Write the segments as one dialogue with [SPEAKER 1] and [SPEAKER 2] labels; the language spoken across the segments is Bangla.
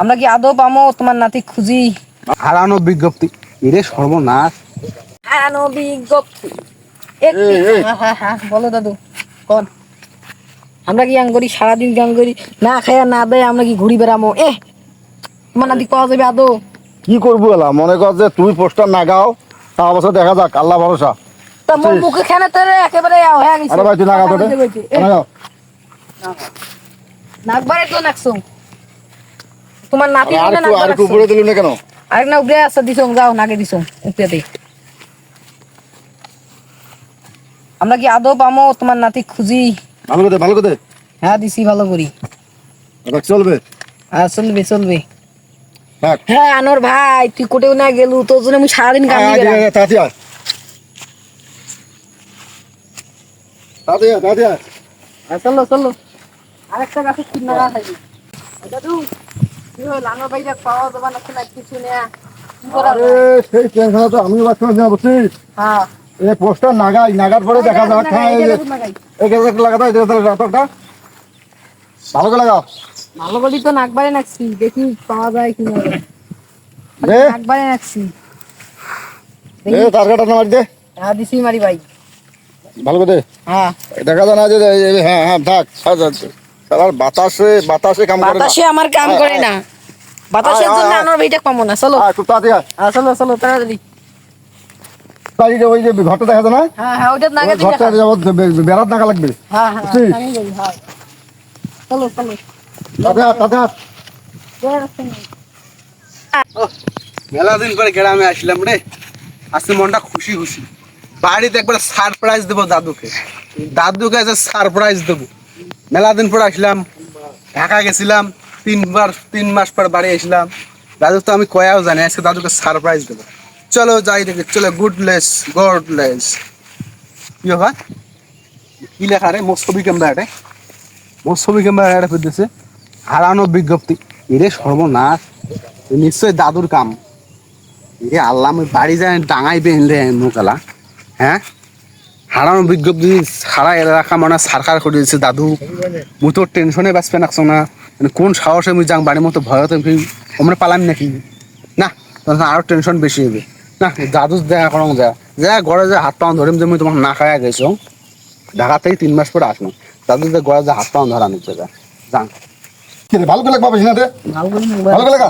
[SPEAKER 1] আমরা কি আদৌ পামো? তোমার নাতি খুঁজি।
[SPEAKER 2] হারানো বিজ্ঞপ্তি। এরে সর্বনাশ।
[SPEAKER 1] হারানো বিজ্ঞপ্তি। বলো দাদু কোন। আমরা কি গান করি? সারাদিন গান করি? না খায়া না দেয় আমরা কি ঘুরি বেড়ামো? এ তোমার নাতি পাওয়া যাবে আদৌ?
[SPEAKER 3] কি করব এলা? মনে কর যে তুই পোস্টার না গাও তা অবস্থা দেখা যাক আল্লাহ ভরসা।
[SPEAKER 1] তা মোর মুখে খেনে তোরে একেবারে আও হ্যাঁ
[SPEAKER 3] আরে ভাই তুই না গাও তো
[SPEAKER 1] নাকবারে তো নাকছো তোমার নাতি
[SPEAKER 3] আর আর উপরে দিলি না কেন?
[SPEAKER 1] আরেক না উপরে দিছো যাও নাকে দিছো উপরেতে আমরা কি আদৌ পামো? তোমার নাতি খুঁজি।
[SPEAKER 3] ভালো করে ভালো করে
[SPEAKER 1] হ্যাঁ দিছি ভালো করি।
[SPEAKER 3] চলবে।
[SPEAKER 1] হ্যাঁ চলবে চলবে। হ্যাঁ আনোর ভাই তুই কোটেও না গেলু তোর জন্য আমি সারাদিন কামি
[SPEAKER 3] আয়, তাড়াতাড়ি আয়।
[SPEAKER 1] হ্যাঁ, চলো চলো। আরেকটা গাছে নাগা থাকি দাদু
[SPEAKER 3] নাগাই নাগার পরে দেখা যাক হ্যাঁ, হয়, এই গাছে লাগাতে একটা। ভালো করে লাগাও।
[SPEAKER 1] ভালো করি তো নাকবারে নাকছি দেখি পাওয়া যায় কি নাকবারে নাকছি
[SPEAKER 3] দে তার কাটা না মারি দে।
[SPEAKER 1] হ্যাঁ দিছি মারি ভাই।
[SPEAKER 3] ভালো করে
[SPEAKER 1] হ্যাঁ।
[SPEAKER 3] দেখা যায় না যে এই- এই- হ্যাঁ হ্যাঁ থাক বাতাসে বাতাসে কাম করে না।
[SPEAKER 1] বাতাসে আমার কাম করে না। বাতাসের জন্য। আনোর ভাইটা কমো না চলো।
[SPEAKER 3] খুব তাড়াতাড়ি।
[SPEAKER 1] হ্যাঁ চলো চলো তাড়াতাড়ি।
[SPEAKER 3] বাড়িতে ওই যে ঘরটা দেখা যায় না?
[SPEAKER 1] হ্যাঁ হ্যাঁ ওইটা নাগে
[SPEAKER 3] ঘরটা যাবত বেড়াত নাকা লাগবে।
[SPEAKER 1] হ্যাঁ হ্যাঁ
[SPEAKER 3] বুঝছিস?
[SPEAKER 1] আমি যাই, হ্যাঁ। চলো চলো।
[SPEAKER 3] তাতে হাত, তাতে হাত।
[SPEAKER 1] জোরে রাখতে নেই।
[SPEAKER 2] মেলা দিন পরে গ্রামে আসলাম রে। আজকে মনটা খুশি খুশি। বাড়িতে একবার সারপ্রাইজ দেবো দাদুকে। দাদুকে সারপ্রাইজ দেবো। মেলা দিন পরে আসলাম ঢাকা গেছিলাম। তিনবার তিন মাস পর বাড়ি আসলাম। দাদু তো আমি কয়াও জানি, আজকে দাদুকে সারপ্রাইজ দেবো। চলো যাই দেখি, চলো গুডলেস গডলেস কি হয় কি লেখা রে? মোর ছবি ক্যামেরা এটা? মোর ছবি ক্যামেরা এটা ফেলতেছে হারানো বিজ্ঞপ্তি। এরে সর্বনাশ। নিশ্চয় দাদুর কাম। এ আল্লাহ, আমি বাড়ি যায় ডাঙাই বেনলে মোকালা হ্যাঁ? হারানো বিজ্ঞপ্তি সারা এলাকা মানে সরকার করে দিয়েছে দাদু। মুই তো টেনশনে বাঁচবে না। কোন সাহসে মুই যাং বাড়ির মতো ভয় ভয়তে আমরা পালাম নাকি? না তখন আরও টেনশন বেশি হবে। না দাদু দেখা করং যা যা ঘরে যে হাত পাও ধরিম যে মুই তোমাকে না খাওয়া গেছো। ঢাকা থেকে তিন মাস পরে আসলাম। দাদু যে ঘরে যে হাত পাও ধরা নিচ্ছে যা যাং।
[SPEAKER 3] কি রে, ভালো করে লাগবা না রে?
[SPEAKER 1] ভালো করে
[SPEAKER 3] ভালো করে লাগা?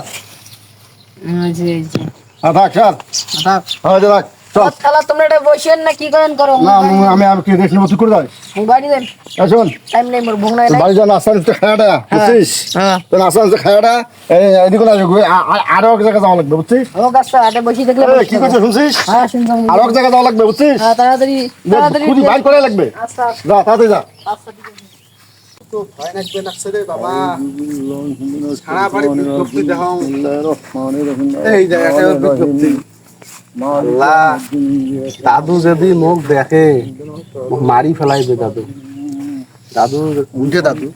[SPEAKER 1] এই যে এই যে।
[SPEAKER 3] হ্যাঁ থাক। স্যার
[SPEAKER 1] থাক।
[SPEAKER 3] হ্যাঁ যে থাক চল
[SPEAKER 1] তাহলে তোমরা এটা বসেন না কি করেন করো?
[SPEAKER 3] না আমি আমি আমি কি দেখলি তুই করে যাস
[SPEAKER 1] মোবাইল দেন।
[SPEAKER 3] শোন।
[SPEAKER 1] টাইম নেই মোর ভোগ নাই
[SPEAKER 3] বাড়ি যান আস্তে আস্তে খায়াটা বুঝছিস?
[SPEAKER 1] হ্যাঁ।
[SPEAKER 3] তোর আস্তে আস্তে খায়াটা এই এদিকে না আরও এক জায়গায় যাওয়া লাগবে বুঝছিস?
[SPEAKER 1] ও গাছটা হাটে বসে থাকলে
[SPEAKER 3] কি করছিস শুনছিস?
[SPEAKER 1] হ্যাঁ শুনলাম
[SPEAKER 3] আরও এক জায়গায় যাওয়া লাগবে বুঝছিস?
[SPEAKER 1] হ্যাঁ তাড়াতাড়ি তাড়াতাড়ি
[SPEAKER 3] বাইর করে লাগবে।
[SPEAKER 1] আচ্ছা।
[SPEAKER 3] যা তাড়াতাড়ি যা।
[SPEAKER 1] আচ্ছা ঠিক আছে।
[SPEAKER 2] তো ভয় লাগবে না রে বাবা। সারা বাড়ি বিজ্ঞপ্তি দেখাও। এই জায়গাটা বিজ্ঞপ্তি আল্লাহ দাদু যদি মুখ দেখে মুখ মারি ফেলাইবে দাদু দাদু বুঝে দাদু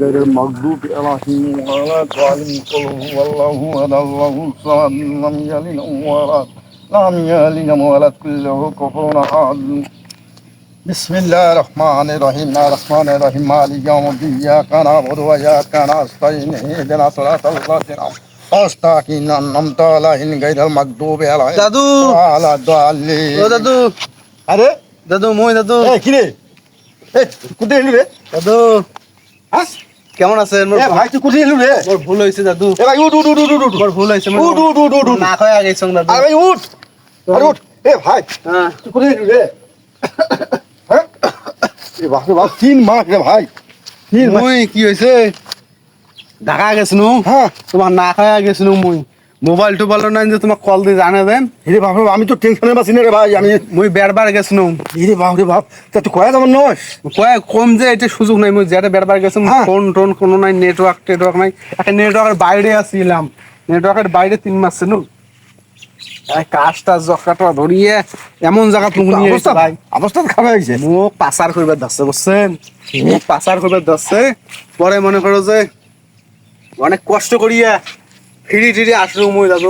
[SPEAKER 3] غير المغضوب عليهم ولا الضالين قل هو الله احد الله الصمد لم يلد ولد لم يلد ولد له كفوا احد بسم الله الرحمن الرحيم الرحمن الرحيم مالك يوم الدين اياك نعبد واياك نستعين اهدنا صراط الذين أستقيم أنعمت عليهم غير المغضوب عليهم
[SPEAKER 2] দাদু
[SPEAKER 3] ولا الضالين
[SPEAKER 2] ও দাদু
[SPEAKER 3] আরে
[SPEAKER 2] দাদু মই দাদু
[SPEAKER 3] এই কি রে এই কোথায় এলি রে
[SPEAKER 2] দাদু
[SPEAKER 3] আস
[SPEAKER 2] কেমন আছেন মোর
[SPEAKER 3] এ ভাই তুই কোথায় এলি রে
[SPEAKER 2] মোর ভুল হয়েছে দাদু
[SPEAKER 3] এ ভাই উঠ উঠ উঠ উঠ উঠ উঠ
[SPEAKER 2] মোর ভুল হয়েছে মোর
[SPEAKER 3] উঠ উঠ উঠ উঠ উঠ
[SPEAKER 2] না খাওয়া গেছং দাদু
[SPEAKER 3] আরে ভাই উঠ আরে উঠ এ ভাই
[SPEAKER 2] হ্যাঁ
[SPEAKER 3] তুই কোথায় এলি রে হ্যাঁ এ বাপ রে বাপ তিন মাস রে ভাই তিন মাস
[SPEAKER 2] মুই কি হয়েছে ঢাকা গেছিনু
[SPEAKER 3] হ্যাঁ।
[SPEAKER 2] তোমার না খাওয়া গেছিনু মুই। মোবাইল টোবাইল নাই যে তোমার কল দিয়ে জানে দেন
[SPEAKER 3] রে বাপ আমি তো টেনশনে বাসি না রে ভাই আমি
[SPEAKER 2] মুই বেড়বার গেছিনু
[SPEAKER 3] রে বাপ রে বাপ তা তুই কয়া যাবার নস
[SPEAKER 2] কয় কম যে এটা সুযোগ নাই মুই যেটা বেড়বার
[SPEAKER 3] হ্যাঁ।
[SPEAKER 2] ফোন টোন কোনো নাই নেটওয়ার্ক টেটওয়ার্ক নাই। একটা নেটওয়ার্কের বাইরে আসছিলাম নেটওয়ার্কের বাইরে তিন মাস ছিল কাজটা জকাটা ধরিয়ে এমন জায়গা তুমি নিয়ে
[SPEAKER 3] অবস্থা
[SPEAKER 2] ভাই।
[SPEAKER 3] অবস্থা খারাপ হয়েছে
[SPEAKER 2] মুখ পাচার করবে ধরছে বুঝছেন মুখ পাচার করবে ধরছে পরে মনে করো যে অনেক কষ্ট করিয়া ফিরি ফিরি আসলো মই দাদু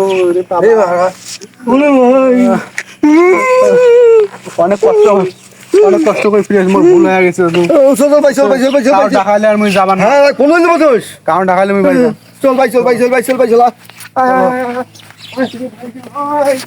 [SPEAKER 2] অনেক কষ্ট অনেক কষ্ট করে ফিরে মোর ভুল হয়ে গেছে দাদু।
[SPEAKER 3] চল ভাই চল ভাই চল ভাই চল ভাই
[SPEAKER 2] ঢাকাইলে আর মই যাবা না।
[SPEAKER 3] হ্যাঁ কোন দিন বসুস
[SPEAKER 2] কারণ ঢাকাইলে মই ভাই
[SPEAKER 3] চল ভাই চল ভাই চল ভাই চল ভাই চল। আয় আয় আয়।